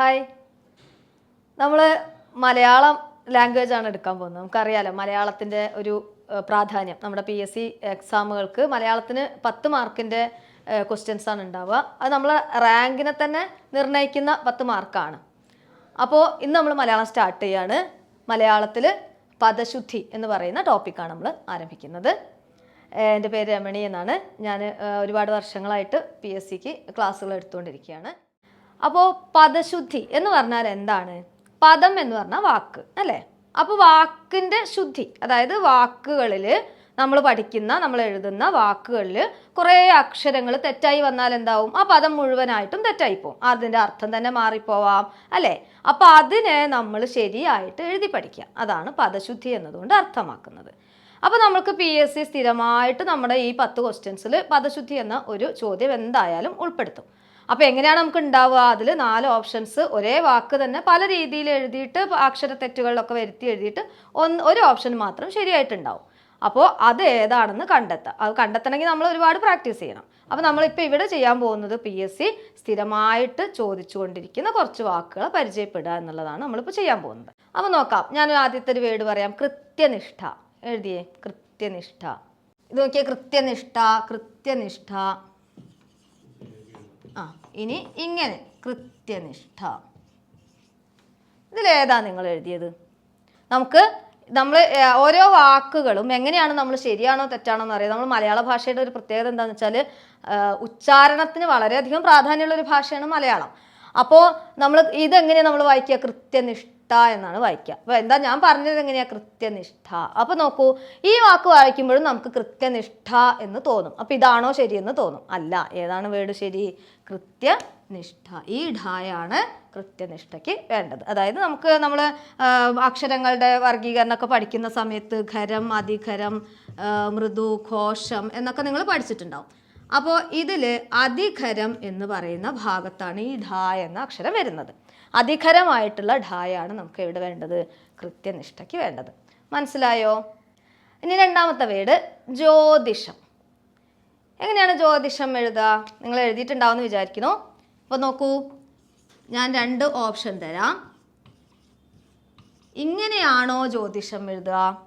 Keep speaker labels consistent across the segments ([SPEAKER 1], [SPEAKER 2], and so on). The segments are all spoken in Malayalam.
[SPEAKER 1] ഹായ് നമ്മൾ മലയാളം ലാംഗ്വേജ് ആണ് എടുക്കാൻ പോകുന്നത്. നമുക്കറിയാലോ മലയാളത്തിന്റെ ഒരു പ്രാധാന്യം. നമ്മുടെ പി എസ് സി എക്സാമുകൾക്ക് മലയാളത്തിന് പത്ത് മാർക്കിന്റെ ക്വസ്റ്റ്യൻസ് ആണ് ഉണ്ടാവുക. അത് നമ്മൾ റാങ്കിനെ തന്നെ നിർണയിക്കുന്ന പത്ത് മാർക്കാണ് അപ്പോൾ ഇന്ന് നമ്മൾ മലയാളം സ്റ്റാർട്ട് ചെയ്യാണ്. മലയാളത്തിൽ പദശുദ്ധി എന്ന് പറയുന്ന ടോപ്പിക്കാണ് നമ്മൾ ആരംഭിക്കുന്നത്. എന്റെ പേര് രമണി എന്നാണ്. ഞാൻ ഒരുപാട് വർഷങ്ങളായിട്ട് പി എസ് സിക്ക് ക്ലാസ്സുകൾ എടുത്തുകൊണ്ടിരിക്കുകയാണ്. അപ്പോൾ പദശുദ്ധി എന്ന് പറഞ്ഞാൽ എന്താണ്? പദം എന്ന് പറഞ്ഞാൽ വാക്ക് അല്ലേ? അപ്പോൾ വാക്കിന്റെ ശുദ്ധി അതായത് വാക്കുകളിൽ നമ്മൾ പഠിക്കുന്ന നമ്മൾ എഴുതുന്ന വാക്കുകളിൽ കുറേ അക്ഷരങ്ങൾ തെറ്റായി വന്നാൽ എന്താവും? ആ പദം മുഴുവനായിട്ടും തെറ്റായി പോകും അതിന്റെ അർത്ഥം തന്നെ മാറിപ്പോവാം അല്ലേ? അപ്പോൾ അതിനെ നമ്മൾ ശരിയായിട്ട് എഴുതി പഠിക്കുക. അതാണ് പദശുദ്ധി എന്നതുകൊണ്ട് അർത്ഥമാക്കുന്നത്. അപ്പോൾ നമുക്ക് പി എസ് സി സ്ഥിരമായിട്ട് നമ്മുടെ ഈ പത്ത് ക്വസ്റ്റ്യൻസിൽ പദശുദ്ധി എന്ന ഒരു ചോദ്യം എന്തായാലും ഉൾപ്പെടുത്തും. അപ്പോൾ എങ്ങനെയാണ് നമുക്ക് ഉണ്ടാവുക? അതിൽ നാല് ഓപ്ഷൻസ് ഒരേ വാക്ക് തന്നെ പല രീതിയിൽ എഴുതിയിട്ട് അക്ഷര തെറ്റുകളിലൊക്കെ വരുത്തി എഴുതിയിട്ട് ഒന്ന് ഒരു ഓപ്ഷൻ മാത്രം ശരിയായിട്ടുണ്ടാവും. അപ്പോൾ അത് ഏതാണെന്ന് കണ്ടെത്താം അത് കണ്ടെത്തണമെങ്കിൽ നമ്മൾ ഒരുപാട് പ്രാക്ടീസ് ചെയ്യണം. അപ്പോൾ നമ്മളിപ്പോൾ ഇവിടെ ചെയ്യാൻ പോകുന്നത് പി എസ് സി സ്ഥിരമായിട്ട് ചോദിച്ചുകൊണ്ടിരിക്കുന്ന കുറച്ച് വാക്കുകൾ പരിചയപ്പെടുക എന്നുള്ളതാണ് നമ്മളിപ്പോൾ ചെയ്യാൻ പോകുന്നത്. അപ്പോൾ നോക്കാം. ഞാൻ ആദ്യത്തെ ഒരു വേർഡ് പറയാം. കൃത്യനിഷ്ഠ. എഴുതിയേ. കൃത്യനിഷ്ഠ. ഇത് നോക്കിയേ. കൃത്യനിഷ്ഠ കൃത്യനിഷ്ഠ. ഇനി ഇങ്ങനെ കൃത്യനിഷ്ഠ. ഇതിലേതാ നിങ്ങൾ എഴുതിയത്? നമുക്ക് നമ്മൾ ഓരോ വാക്കുകളും എങ്ങനെയാണ് നമ്മൾ ശരിയാണോ തെറ്റാണോ എന്ന് അറിയാം. നമ്മൾ മലയാള ഭാഷയുടെ ഒരു പ്രത്യേകത എന്താണെന്ന് വെച്ചാൽ ഉച്ചാരണത്തിന് വളരെയധികം പ്രാധാന്യമുള്ള ഒരു ഭാഷയാണ് മലയാളം. അപ്പോൾ നമ്മൾ ഇതെങ്ങനെയാണ് നമ്മൾ വായിക്കുക? കൃത്യനിഷ്ഠ എന്നാണ് വായിക്കുക അപ്പോൾ എന്താ ഞാൻ പറഞ്ഞത് എങ്ങനെയാണ് കൃത്യനിഷ്ഠ. അപ്പോൾ നോക്കൂ ഈ വാക്ക് വായിക്കുമ്പോഴും നമുക്ക് കൃത്യനിഷ്ഠ എന്ന് തോന്നും. അപ്പോൾ ഇതാണോ ശരിയെന്ന് തോന്നും. അല്ല ഏതാണ് വേർഡ് ശരി? കൃത്യനിഷ്ഠ. ഈ ഢായാണ് കൃത്യനിഷ്ഠയ്ക്ക് വേണ്ടത്. അതായത് നമുക്ക് നമ്മൾ അക്ഷരങ്ങളുടെ വർഗീകരണമൊക്കെ പഠിക്കുന്ന സമയത്ത് ഖരം അതിഖരം മൃദു ഘോഷം എന്നൊക്കെ നിങ്ങൾ പഠിച്ചിട്ടുണ്ടാവും. അപ്പോൾ ഇതിൽ അധികരം എന്ന് പറയുന്ന ഭാഗത്താണ് ഈ ഢ എന്ന അക്ഷരം വരുന്നത്. അധികരമായിട്ടുള്ള ഢായാണ് നമുക്ക് എവിടെ വേണ്ടത്? കൃത്യനിഷ്ഠയ്ക്ക് വേണ്ടത്. മനസ്സിലായോ? ഇനി രണ്ടാമത്തെ വേട് ജ്യോതിഷം. എങ്ങനെയാണ് ജ്യോതിഷം എഴുതുക? നിങ്ങൾ എഴുതിയിട്ടുണ്ടാവുമെന്ന് വിചാരിക്കുന്നു. അപ്പോൾ നോക്കൂ. ഞാൻ രണ്ട് ഓപ്ഷൻ തരാം. ഇങ്ങനെയാണോ ജ്യോതിഷം എഴുതുക?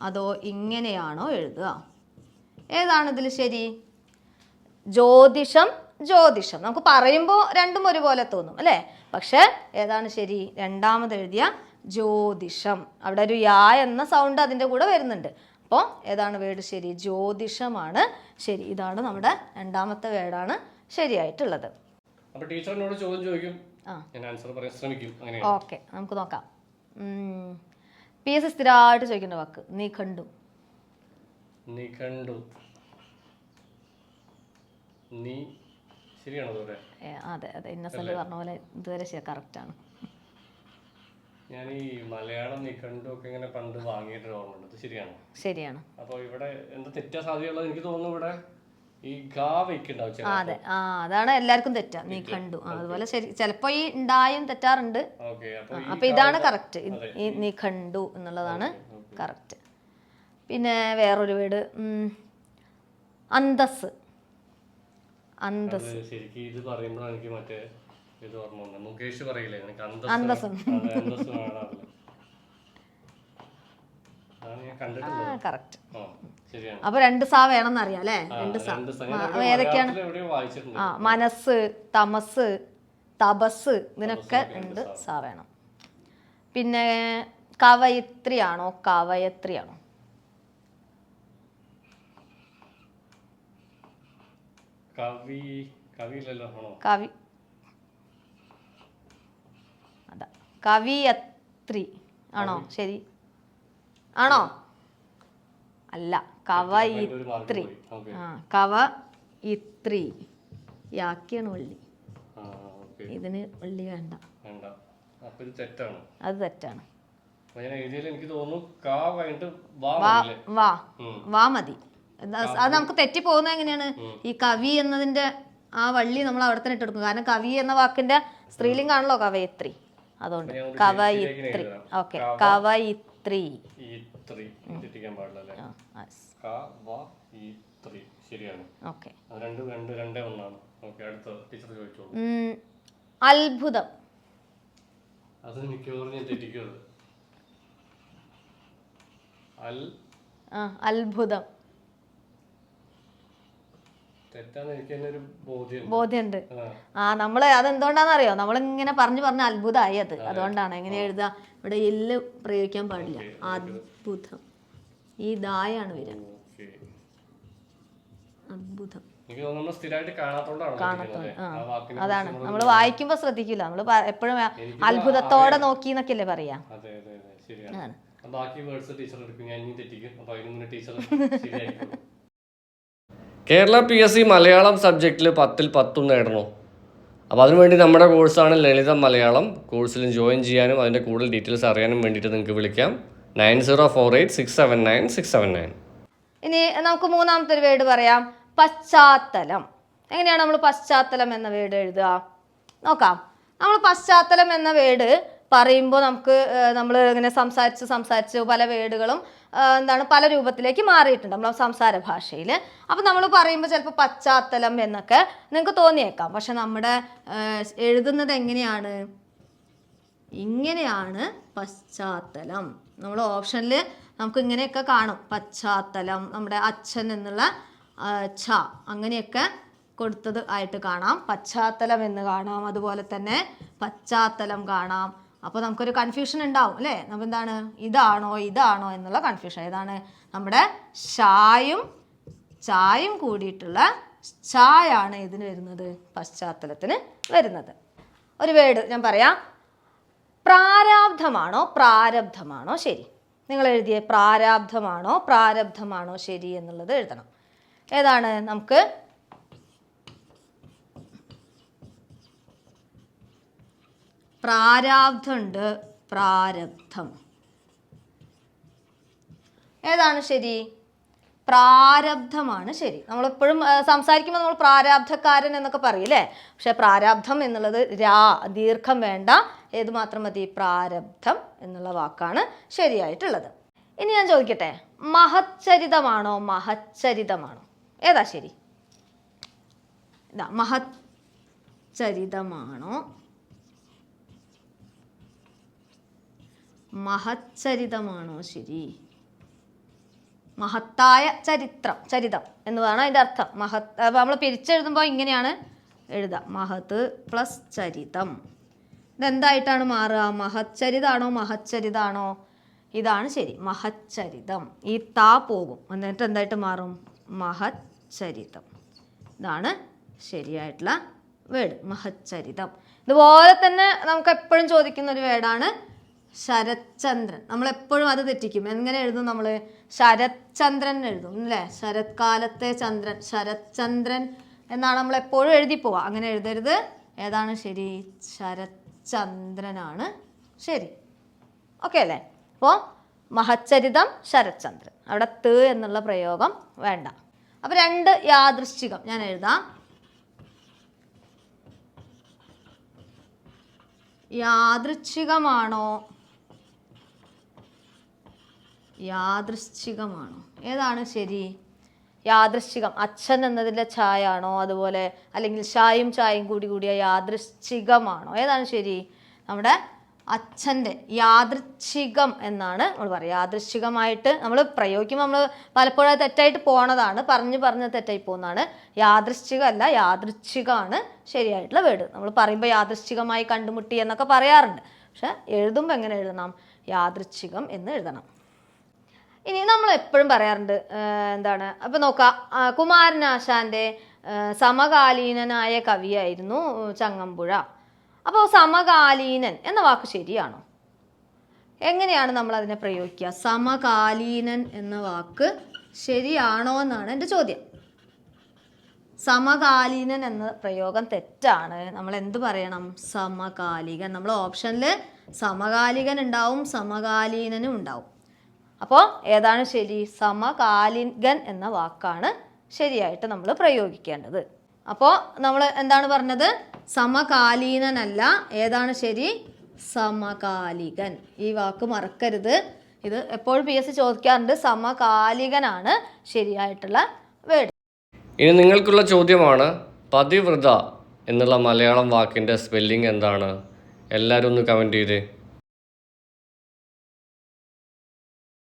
[SPEAKER 1] അതോ ഇങ്ങനെയാണോ എഴുതുക? ഏതാണ് ഇതിൽ ശരി? ജ്യോതിഷം ജ്യോതിഷം. നമുക്ക് പറയുമ്പോൾ രണ്ടും ഒരുപോലെ തോന്നും അല്ലേ? പക്ഷെ ഏതാണ് ശരി? രണ്ടാമത് എഴുതിയ ജ്യോതിഷം. അവിടെ ഒരു യാ എന്ന സൗണ്ട് അതിന്റെ കൂടെ വരുന്നുണ്ട്. അപ്പോൾ ഏതാണ് വേർഡ് ശരി? ജ്യോതിഷമാണ് ശരി. ഇതാണ് നമ്മുടെ രണ്ടാമത്തെ വേർഡാണ് ശരിയായിട്ടുള്ളത്.
[SPEAKER 2] അപ്പൊ ടീച്ചറിനോട് ചോദ്യം ചോദിക്കും. ഞാൻ ആൻസർ പറയാൻ ശ്രമിക്കും. അങ്ങനെ
[SPEAKER 1] ഓക്കെ നമുക്ക് നോക്കാം. പി എസ് സ്ഥിരമായിട്ട് ചോദിക്കേണ്ട വാക്ക്. നീ കണ്ടു.
[SPEAKER 2] നീ കണ്ടു. നീ ശരിയാണോ
[SPEAKER 1] അതെ അതെ. ഇന്നസെന്റ് പറഞ്ഞ പോലെ ഇതുവരെ കറക്റ്റാണ്
[SPEAKER 2] ഞാൻ ഈ മലയാളം നീ ഒക്കെ ഇങ്ങനെ പണ്ട് വാങ്ങിയിട്ട് ഓർമ്മയുണ്ട്. ശരിയാണ്?
[SPEAKER 1] ശരിയാണ്.
[SPEAKER 2] അപ്പൊ ഇവിടെ എന്താ തെറ്റാ സാധ്യതയുള്ളത് എനിക്ക് തോന്നുന്നു ഇവിടെ? ഈ ഗാ വയ്ക്കുണ്ടാവും
[SPEAKER 1] ആ അതെ. ആ അതാണ് എല്ലാവർക്കും തെറ്റാ. നീ കണ്ടു. അതുപോലെ ശരി. ചിലപ്പോ ഈ ഉണ്ടായും തെറ്റാറുണ്ട്.
[SPEAKER 2] അപ്പൊ
[SPEAKER 1] ഇതാണ് കറക്റ്റ് ഈ നീ കണ്ടു എന്നുള്ളതാണ് കറക്റ്റ് പിന്നെ വേറൊരു വീട് അന്തസ് അന്തസ്
[SPEAKER 2] അത് ശരിക്കും ഇത് പറയുമ്പോഴാണ് എനിക്ക് മറ്റേ ഇത് ഓർമ്മ വന്നത്. മുകേഷ് പറയില്ലേ എനിക്ക് അന്തസ്
[SPEAKER 1] അപ്പൊ രണ്ട് സാ വേണം അറിയാം അല്ലേ രണ്ട് സാ. ഏതൊക്കെയാണ്? ആ മനസ്സ് തമസ് തപസ് ഇതിനൊക്കെ രണ്ട് സാ വേണം. പിന്നെ കവയിത്രിയാണോ കവയത്രിയാണോ?
[SPEAKER 2] കവി കവി
[SPEAKER 1] കവി. അതാ. കവിയത്രി. ആണോ? ശരി. ആണോ? അല്ല. കവയിത്രി ആ കവ ഇത്രി. യാക്കിയാണ് വള്ളി
[SPEAKER 2] ഓക്കെ.
[SPEAKER 1] ഇതിന് വള്ളി വേണ്ട. അത് തെറ്റാണ്.
[SPEAKER 2] വാ
[SPEAKER 1] മതി. അത് നമുക്ക് തെറ്റി പോകുന്നത് എങ്ങനെയാണ് ഈ കവി എന്നതിന്റെ ആ വള്ളി നമ്മൾ അവിടെ തന്നെ ഇട്ടെടുക്കും കാരണം കവി എന്ന വാക്കിന്റെ സ്ത്രീലിംഗാണല്ലോ കവയിത്രി. അതുകൊണ്ട് കവയിത്രി. ഓക്കെ. കവയിത്രി. അത്ഭുതം.
[SPEAKER 2] അത് മിക്കവാറും ഞാൻ തെറ്റിക്കുന്നത് അൽ
[SPEAKER 1] ആ അത്ഭുതം
[SPEAKER 2] തെറ്റാന്ന് എനിക്ക് തന്നെ ഒരു ബോധ്യം
[SPEAKER 1] ബോധ്യമുണ്ട്.
[SPEAKER 2] ആ
[SPEAKER 1] നമ്മൾ അതെന്തുകൊണ്ടാണെന്നറിയോ? നമ്മളിങ്ങനെ പറഞ്ഞു പറഞ്ഞ അത്ഭുതമായി അത്. അതുകൊണ്ടാണ് എങ്ങനെ എഴുതുക ഇവിടെ എല്ല് പ്രയോഗിക്കാൻ പാടില്ല. അത്ഭുതം. ഈ ദായാണ് വരിക. അത്ഭുതം. അതാണ്. നമ്മൾ വായിക്കുമ്പോൾ ശ്രദ്ധിക്കില്ല നമ്മൾ എപ്പോഴും അത്ഭുതത്തോടെ നോക്കി എന്നൊക്കെയല്ലേ പറയാ.
[SPEAKER 2] ബാക്കി വേർഡ്സ് ടീച്ചർ എടുക്കും. ഞാൻ തെറ്റിക്കും. അപ്പൊ അതിന് ടീച്ചർ ശരിയായിരിക്കും Kerala P S C Malayalam സബ്ജക്റ്റിൽ പത്തിൽ പത്തും നേടണോ അപ്പോൾ അതിനുവേണ്ടി നമ്മുടെ കോഴ്സാണ് ലളിതം മലയാളം. കോഴ്സിൽ ജോയിൻ ചെയ്യാനും അതിന്റെ കൂടുതൽ ഡീറ്റെയിൽസ് അറിയാനും വേണ്ടിയിട്ട് നിങ്ങൾക്ക് വിളിക്കാം. Nine zero four eight six seven nine six seven nine
[SPEAKER 1] ഇനി നമുക്ക് മൂന്നാമത്തെ ഒരു വേർഡ് പറയാം. പശ്ചാത്തലം. എങ്ങനെയാണ് നമ്മൾ പശ്ചാത്തലം എന്ന വേർഡ് എഴുതുക? നോക്കാം. നമ്മൾ പശ്ചാത്തലം എന്ന വേർഡ് പറയുമ്പോൾ നമുക്ക് നമ്മൾ ഇങ്ങനെ സംസാരിച്ച് സംസാരിച്ച് പല വേർഡുകളും എന്താണ് പല രൂപത്തിലേക്ക് മാറിയിട്ടുണ്ട് നമ്മൾ സംസാര ഭാഷയിൽ അപ്പോൾ നമ്മൾ പറയുമ്പോൾ ചിലപ്പോൾ പശ്ചാത്തലം എന്നൊക്കെ നിങ്ങൾക്ക് തോന്നിയേക്കാം. പക്ഷെ നമ്മുടെ എഴുതുന്നത് എങ്ങനെയാണ്? ഇങ്ങനെയാണ് പശ്ചാത്തലം. നമ്മൾ ഓപ്ഷനിൽ നമുക്ക് ഇങ്ങനെയൊക്കെ കാണും. പശ്ചാത്തലം നമ്മുടെ അച്ഛൻ എന്നുള്ള ഛ അങ്ങനെയൊക്കെ കൊടുത്തത് ആയിട്ട് കാണാം. പശ്ചാത്തലം എന്ന് കാണാം. അതുപോലെ തന്നെ പശ്ചാത്തലം കാണാം. അപ്പോൾ നമുക്കൊരു കൺഫ്യൂഷൻ ഉണ്ടാവും അല്ലേ? നമ്മൾ എന്താണ് ഇതാണോ ഇതാണോ എന്നുള്ള കൺഫ്യൂഷൻ ഏതാണ്? നമ്മുടെ ഷായും ചായും കൂടിയിട്ടുള്ള ചായാണ് ഇതിന് വരുന്നത് പശ്ചാത്തലത്തിന് വരുന്നത്. ഒരു വേർഡ് ഞാൻ പറയാം. പ്രാരാബ്ധമാണോ പ്രാരബ്ധമാണോ? ശരി. നിങ്ങൾ എഴുതിയ പ്രാരാബ്ധമാണോ പ്രാരബ്ധമാണോ ശരി എന്നുള്ളത് എഴുതണം. ഏതാണ്? നമുക്ക് പ്രാരാബ്ധമുണ്ട് പ്രാരബ്ധം. ഏതാണ് ശരി? പ്രാരബ്ധമാണ് ശരി. നമ്മളെപ്പോഴും സംസാരിക്കുമ്പോൾ നമ്മൾ പ്രാരാബ്ധക്കാരൻ എന്നൊക്കെ പറയില്ലേ പക്ഷെ പ്രാരാബ്ധം എന്നുള്ളത് രാ ദീർഘം വേണ്ട. ഏത് മാത്രം മതി? പ്രാരബ്ധം എന്നുള്ള വാക്കാണ് ശരിയായിട്ടുള്ളത്. ഇനി ഞാൻ ചോദിക്കട്ടെ മഹച്ചരിതമാണോ മഹച്ചരിതമാണോ? ഏതാ ശരി? ഇതാ മഹച്ചരിതമാണോ മഹച്ചരിതമാണോ ശരി? മഹത്തായ ചരിത്രം ചരിതം എന്നതാണ് അതിന്റെ അർത്ഥം. മഹത് നമ്മൾ പിരിച്ചെഴുതുമ്പോൾ ഇങ്ങനെയാണ് എഴുതുക മഹത്ത് പ്ലസ് ചരിതം. ഇതെന്തായിട്ടാണ് മാറുക? മഹച്ചരിതാണോ മഹച്ചരിതാണോ? ഇതാണ് ശരി. മഹച്ചരിതം. ഈ താ പോകും. എന്നിട്ട് എന്തായിട്ട് മാറും? മഹച്ചരിതം. ഇതാണ് ശരിയായിട്ടുള്ള വേർഡ്. മഹച്ചരിതം. ഇതുപോലെ തന്നെ നമുക്ക് എപ്പോഴും ചോദിക്കുന്ന ഒരു വേർഡാണ് ശരത്ചന്ദ്രൻ. നമ്മൾ എപ്പോഴും അത് തെറ്റിക്കും. എങ്ങനെ എഴുതും നമ്മൾ ശരത്ചന്ദ്രൻ എഴുതും അല്ലേ? ശരത്കാലത്തെ ചന്ദ്രൻ ശരത്ചന്ദ്രൻ എന്നാണ് നമ്മൾ എപ്പോഴും എഴുതി പോവുക. അങ്ങനെ എഴുതരുത്. ഏതാണ് ശരി? ശരത്ചന്ദ്രനാണ്. ശരി. ഓക്കെ അല്ലേ? അപ്പോൾ മഹച്ചരിതം ശരത്ചന്ദ്രൻ. അവിടെ ത് എന്നുള്ള പ്രയോഗം വേണ്ട. അപ്പോൾ രണ്ട് യാദൃശ്ചികം ഞാൻ എഴുതാം. യാദൃച്ഛികമാണോ യാദൃശ്ചികമാണോ? ഏതാണ് ശരി? യാദൃശ്ചികം. അച്ഛൻ എന്നതിന്റെ ഛായാണോ? അതുപോലെ അല്ലെങ്കിൽ ഷായും ചായയും കൂടി കൂടിയ യാദൃശ്ചികമാണോ? ഏതാണ് ശരി? നമ്മുടെ അച്ഛന്റെ യാദൃച്ഛികം എന്നാണ് നമ്മൾ പറയുക. യാദൃശ്ചികമായിട്ട് നമ്മൾ പ്രയോഗിക്കുമ്പോൾ നമ്മൾ പലപ്പോഴും തെറ്റായിട്ട് പോണതാണ്. പറഞ്ഞ് പറഞ്ഞ് തെറ്റായി പോകുന്നതാണ്. യാദൃശ്ചികമല്ല യാദൃച്ഛികമാണ് ശരിയായിട്ടുള്ള വേർഡ്. നമ്മൾ പറയുമ്പോൾ യാദൃശ്ചികമായി കണ്ടുമുട്ടി എന്നൊക്കെ പറയാറുണ്ട്. പക്ഷെ എഴുതുമ്പോൾ എങ്ങനെ എഴുതണം? യാദൃച്ഛികം എന്ന് എഴുതണം. ഇനി നമ്മൾ എപ്പോഴും പറയാറുണ്ട് എന്താണ് അപ്പം നോക്കാം കുമാരനാശാന്റെ സമകാലീനനായ കവിയായിരുന്നു ചങ്ങമ്പുഴ. അപ്പോൾ സമകാലീനൻ എന്ന വാക്ക് ശരിയാണോ? എങ്ങനെയാണ് നമ്മൾ അതിനെ പ്രയോഗിക്കുക? സമകാലീനൻ എന്ന വാക്ക് ശരിയാണോ എന്നാണ് എന്റെ ചോദ്യം. സമകാലീനൻ എന്ന പ്രയോഗം തെറ്റാണ്. നമ്മൾ എന്ത് പറയണം? സമകാലികൻ. നമ്മൾ ഓപ്ഷനിൽ സമകാലികൻ ഉണ്ടാവും സമകാലീനനും ഉണ്ടാവും. അപ്പോൾ ഏതാണ് ശരി? സമകാലികൻ എന്ന വാക്കാണ് ശരിയായിട്ട് നമ്മൾ പ്രയോഗിക്കേണ്ടത്. അപ്പോൾ നമ്മൾ എന്താണ് പറഞ്ഞത്? സമകാലീനനല്ല. ഏതാണ് ശരി? സമകാലികൻ. ഈ വാക്ക് മറക്കരുത്. ഇത് എപ്പോഴും പി എസ് സി ചോദിക്കാറുണ്ട്. സമകാലികനാണ് ശരിയായിട്ടുള്ള വേർഡ്.
[SPEAKER 2] ഇനി നിങ്ങൾക്കുള്ള ചോദ്യമാണ് പതിവ്രത
[SPEAKER 3] എന്നുള്ള മലയാളം വാക്കിന്റെ സ്പെല്ലിംഗ് എന്താണ്? എല്ലാവരും ഒന്ന് കമന്റ് ചെയ്തേ.